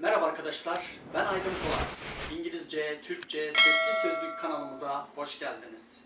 Merhaba arkadaşlar, ben Aydın Polat. İngilizce, Türkçe, Sesli Sözlük kanalımıza hoş geldiniz.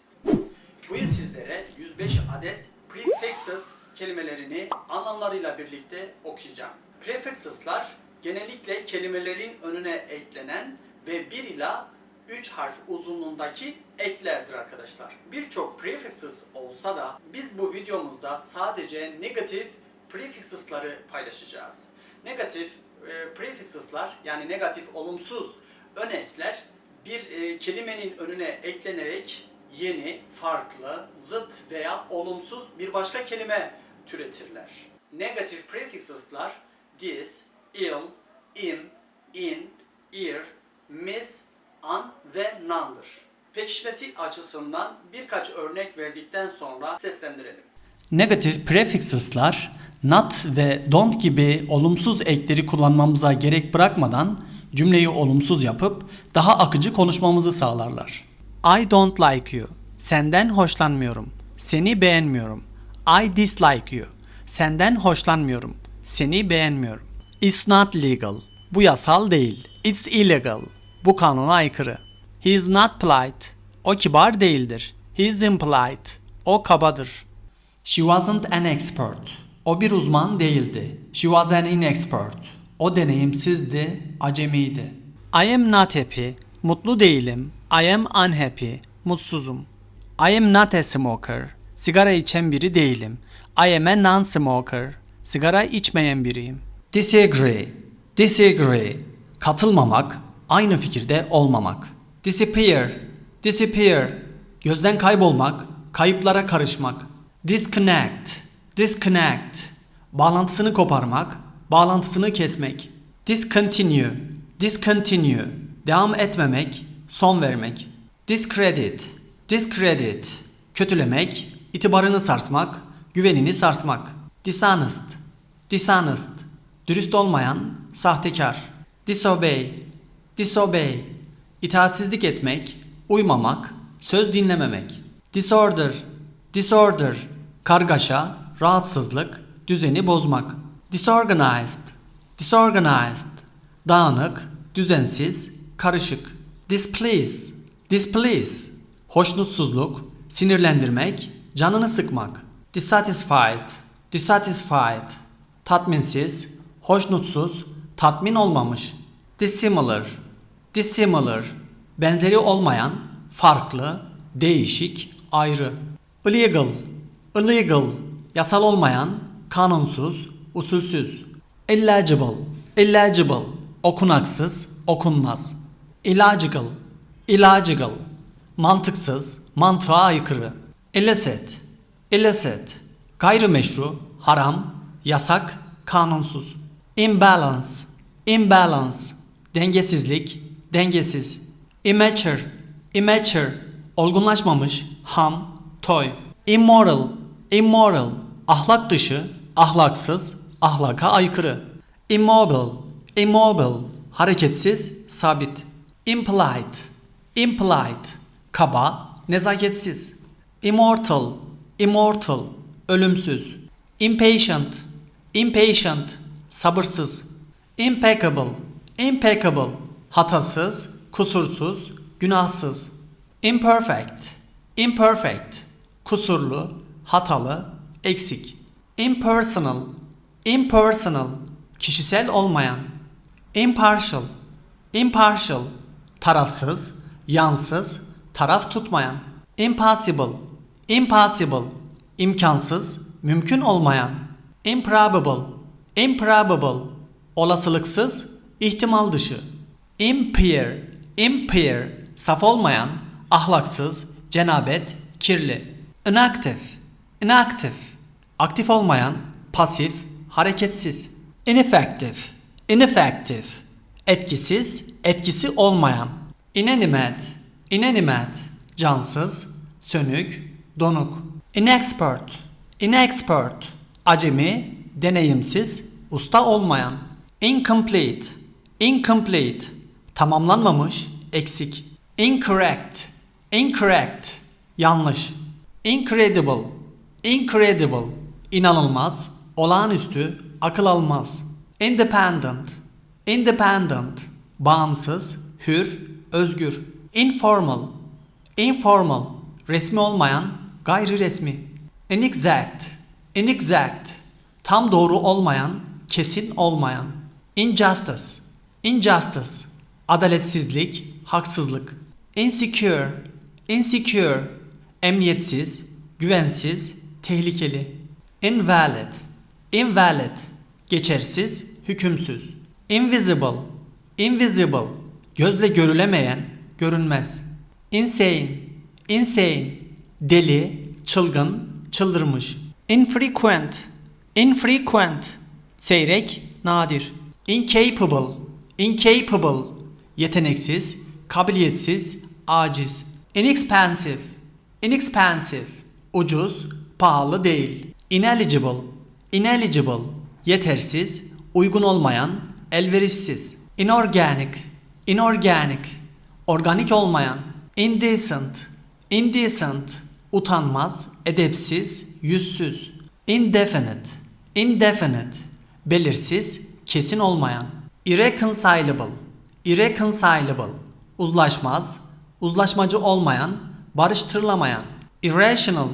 Bu yıl sizlere 105 adet prefixes kelimelerini anlamlarıyla birlikte okuyacağım. Prefixes'lar genellikle kelimelerin önüne eklenen ve 1 ila 3 harf uzunluğundaki eklerdir arkadaşlar. Birçok prefixes olsa da biz bu videomuzda sadece negatif prefixes'ları paylaşacağız. Negatif e, prefixes'lar yani negatif olumsuz ön ekler bir e, kelimenin önüne eklenerek yeni, farklı, zıt veya olumsuz bir başka kelime türetirler. Negatif prefixes'lar this, ill, im, in, ir, mis, an ve nan'dır. Pekişmesi açısından birkaç örnek verdikten sonra seslendirelim. Negatif prefixes'lar not ve don't gibi olumsuz ekleri kullanmamıza gerek bırakmadan cümleyi olumsuz yapıp daha akıcı konuşmamızı sağlarlar. I don't like you. Senden hoşlanmıyorum. Seni beğenmiyorum. I dislike you. Senden hoşlanmıyorum. Seni beğenmiyorum. It's not legal. Bu yasal değil. It's illegal. Bu kanuna aykırı. He is not polite. O kibar değildir. He is impolite. O kabadır. She wasn't an expert. O bir uzman değildi. She was an inexpert. O deneyimsizdi, acemiydi. I am not happy. Mutlu değilim. I am unhappy. Mutsuzum. I am not a smoker. Sigara içen biri değilim. I am a non-smoker. Sigara içmeyen biriyim. Disagree. Disagree. Katılmamak, aynı fikirde olmamak. Disappear. Disappear. Gözden kaybolmak, kayıplara karışmak. Disconnect. Disconnect. Bağlantısını koparmak, bağlantısını kesmek. Discontinue. Discontinue. Devam etmemek, son vermek. Discredit. Discredit. Kötülemek, itibarını sarsmak, güvenini sarsmak. Dishonest. Dishonest. Dürüst olmayan, sahtekar. Disobey. Disobey. İtaatsizlik etmek, uymamak, söz dinlememek. Disorder. Disorder. Kargaşa, rahatsızlık, düzeni bozmak. Disorganized. Disorganized. Dağınık, düzensiz, karışık. Displease. Displease. Hoşnutsuzluk, sinirlendirmek, canını sıkmak. Dissatisfied. Dissatisfied. Tatminsiz, hoşnutsuz, tatmin olmamış. Dissimilar. Dissimilar. Benzeri olmayan, farklı, değişik, ayrı. Illegal. Illegal. Yasal olmayan, kanunsuz, usulsüz. Illegible. Illegible. Okunaksız, okunmaz. Illogical. Illogical. Mantıksız, mantığa aykırı. Illicit. Illicit. Gayrimeşru, haram, yasak, kanunsuz. Imbalance. Imbalance. Dengesizlik, dengesiz. Immature. Immature. Olgunlaşmamış, ham, toy. Immoral. Immoral. Ahlak dışı, ahlaksız, ahlaka aykırı. Immobile. Immobile. Hareketsiz, sabit. Impolite. Impolite. Kaba, nezaketsiz. Immortal. Immortal. Ölümsüz. Impatient. Impatient. Sabırsız. Impeccable. Impeccable. Hatasız, kusursuz, günahsız. Imperfect. Imperfect. Kusurlu, hatalı, eksik. Impersonal. Impersonal. Kişisel olmayan. Impartial. Impartial. Tarafsız, yansız, taraf tutmayan. Impossible. Impossible. İmkansız, mümkün olmayan. Improbable. Improbable. Olasılıksız, ihtimal dışı. Impure. Impure. Saf olmayan, ahlaksız, cenabet, kirli. Inactive. Inactive. Aktif olmayan, pasif, hareketsiz. Ineffective. Ineffective. Etkisiz, etkisi olmayan. Inanimate. Inanimate. Cansız, sönük, donuk. Inexpert. Inexpert. Acemi, deneyimsiz, usta olmayan. Incomplete. Incomplete. Tamamlanmamış, eksik. Incorrect. Incorrect. Yanlış. Incredible. Incredible. İnanılmaz, olağanüstü, akıl almaz. Independent. independent, bağımsız, hür, özgür, informal, informal, resmi olmayan, gayri resmi, inexact, inexact, tam doğru olmayan, kesin olmayan, injustice, injustice, adaletsizlik, haksızlık, insecure, insecure, emniyetsiz, güvensiz, tehlikeli, invalid, invalid, geçersiz, hükümsüz, invisible, invisible, gözle görülemeyen, görünmez, insane, insane, deli, çılgın, çıldırmış, infrequent, infrequent, seyrek, nadir, incapable, incapable, yeteneksiz, kabiliyetsiz, aciz, inexpensive, inexpensive, ucuz, pahalı değil, ineligible, ineligible, yetersiz, uygun olmayan, elverişsiz, inorganic, inorganic, organik olmayan, indecent, indecent, utanmaz, edepsiz, yüzsüz, indefinite, indefinite, belirsiz, kesin olmayan, irreconcilable, irreconcilable, uzlaşmaz, uzlaşmacı olmayan, barıştırılamayan, irrational,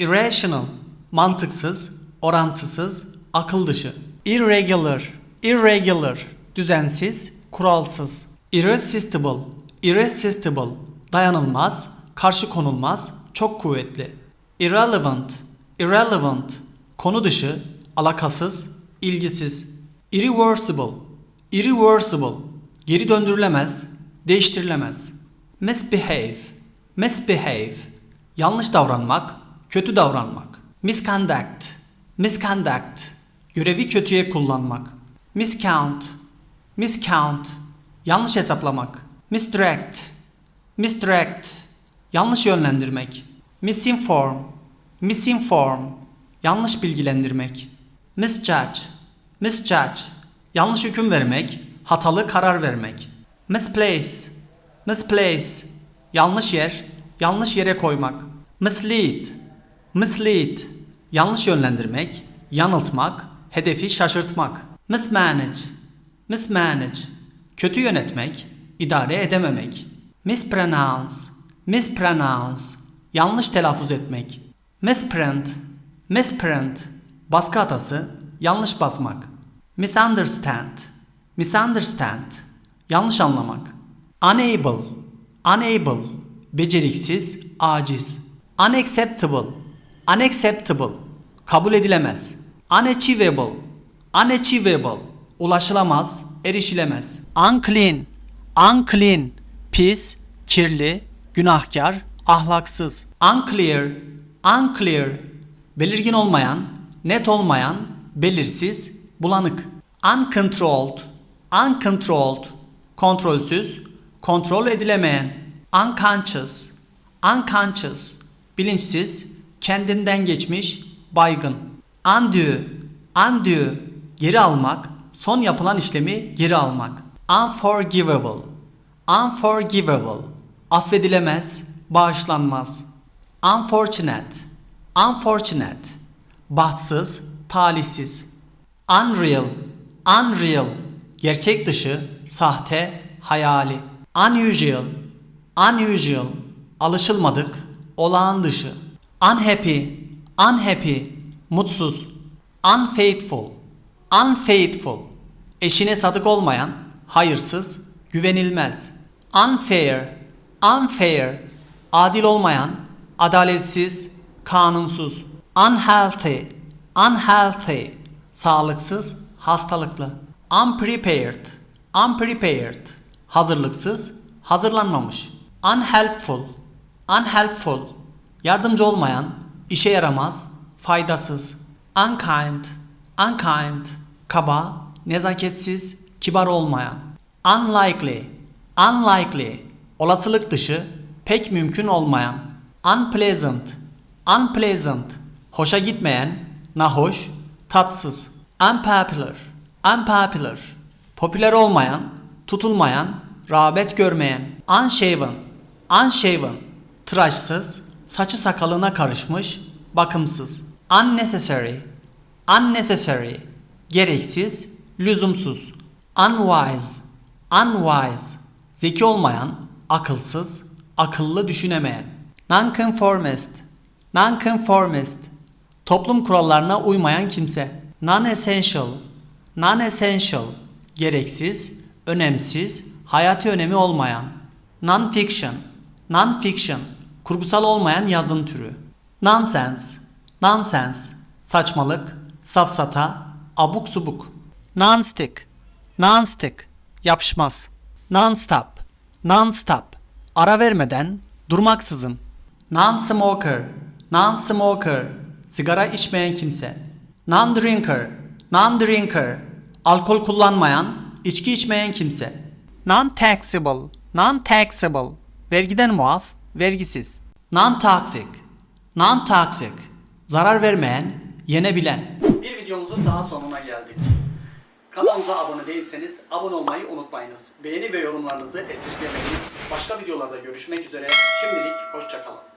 irrational, mantıksız, orantısız, akıl dışı, irregular, irregular, düzensiz, kuralsız, irresistible, irresistible, dayanılmaz, karşı konulmaz, çok kuvvetli, irrelevant, irrelevant, konu dışı, alakasız, ilgisiz, irreversible, irreversible, geri döndürülemez, değiştirilemez, misbehave, misbehave, yanlış davranmak, kötü davranmak, misconduct, misconduct, görevi kötüye kullanmak, miscount, miscount, yanlış hesaplamak, misdirect, misdirect, yanlış yönlendirmek, misinform, misinform, yanlış bilgilendirmek, misjudge, misjudge, yanlış hüküm vermek, hatalı karar vermek, misplace, misplace, yanlış yer, yanlış yere koymak, mislead, mislead, yanlış yönlendirmek, yanıltmak, hedefi şaşırtmak, mismanage, mismanage, kötü yönetmek, idare edememek, mispronounce, mispronounce, yanlış telaffuz etmek, misprint, misprint, baskı hatası, yanlış basmak, misunderstand, misunderstand, yanlış anlamak, unable, unable, beceriksiz, aciz, unacceptable, unacceptable, kabul edilemez, unachievable, unachievable, ulaşılamaz, erişilemez, unclean, unclean, pis, kirli, günahkar, ahlaksız, unclear, unclear, belirgin olmayan, net olmayan, belirsiz, bulanık, uncontrolled, uncontrolled, kontrolsüz, kontrol edilemeyen, unconscious, unconscious, bilinçsiz, kendinden geçmiş, baygın, undue, undue, geri almak, son yapılan işlemi geri almak, unforgivable, unforgivable, affedilemez, bağışlanmaz, unfortunate, unfortunate, bahtsız, talihsiz, unreal, unreal, gerçek dışı, sahte, hayali, unusual, unusual, alışılmadık, olağan dışı, unhappy, unhappy, mutsuz, unfaithful, unfaithful, eşine sadık olmayan, hayırsız, güvenilmez, unfair, unfair, adil olmayan, adaletsiz, kanunsuz, unhealthy, unhealthy, sağlıksız, hastalıklı, unprepared, unprepared, hazırlıksız, hazırlanmamış, unhelpful, unhelpful, yardımcı olmayan, işe yaramaz, faydasız, unkind, unkind, kaba, nezaketsiz, kibar olmayan, unlikely, unlikely, olasılık dışı, pek mümkün olmayan, unpleasant, unpleasant, hoşa gitmeyen, nahoş, tatsız, unpopular, unpopular, popüler olmayan, tutulmayan, rağbet görmeyen, unshaven, unshaven, tıraşsız, saçı sakalına karışmış, bakımsız, unnecessary, unnecessary, gereksiz, lüzumsuz, unwise, unwise, zeki olmayan, akılsız, akıllı düşünemeyen. Nonconformist, nonconformist, toplum kurallarına uymayan kimse. Non-essential, non-essential, gereksiz, önemsiz, hayati önemi olmayan. Non-fiction, non-fiction, kurgusal olmayan yazın türü. Nonsense, nonsense, saçmalık, safsata, abuk subuk. Non-stick, non-stick, yapışmaz. Non-stop, non-stop, ara vermeden, durmaksızın. Non-smoker, non-smoker, sigara içmeyen kimse. Non-drinker, non-drinker, alkol kullanmayan, içki içmeyen kimse. Non-taxable, non-taxable, vergiden muaf, vergisiz. Non-toxic, non-toxic, zarar vermeyen, yenebilen. Bir videomuzun daha sonuna geldik. Kanalımıza abone değilseniz abone olmayı unutmayınız. Beğeni ve yorumlarınızı esirgemeyiniz. Başka videolarda görüşmek üzere. Şimdilik hoşçakalın.